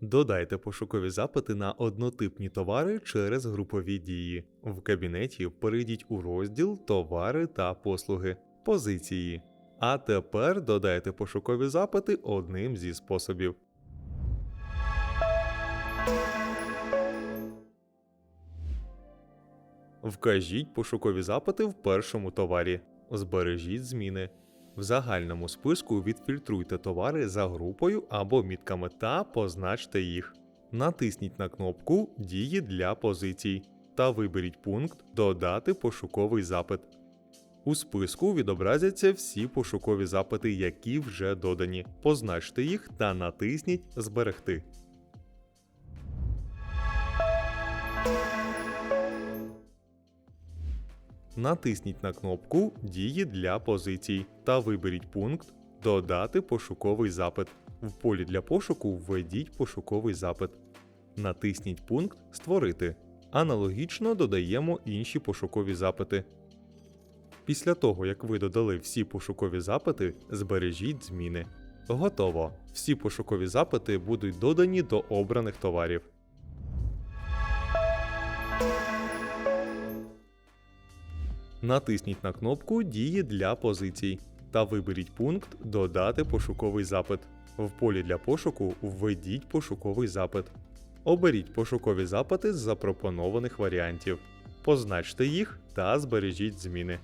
Додайте пошукові запити на однотипні товари через групові дії. В кабінеті перейдіть у розділ Товари та послуги позиції. А тепер додайте пошукові запити одним зі способів. Вкажіть пошукові запити в першому товарі. Збережіть зміни. В загальному списку відфільтруйте товари за групою або мітками та позначте їх. Натисніть на кнопку Дії для позицій та виберіть пункт Додати пошуковий запит. У списку відобразяться всі пошукові запити, які вже додані. Позначте їх та натисніть Зберегти. Натисніть на кнопку Дії для позицій та виберіть пункт Додати пошуковий запит. В полі для пошуку введіть пошуковий запит. Натисніть пункт Створити. Аналогічно додаємо інші пошукові запити. Після того, як ви додали всі пошукові запити, збережіть зміни. Готово. Всі пошукові запити будуть додані до обраних товарів натисніть на кнопку Дії для позицій та виберіть пункт Додати пошуковий запит. В полі для пошуку введіть пошуковий запит. Оберіть пошукові запити з запропонованих варіантів, позначте їх та збережіть зміни.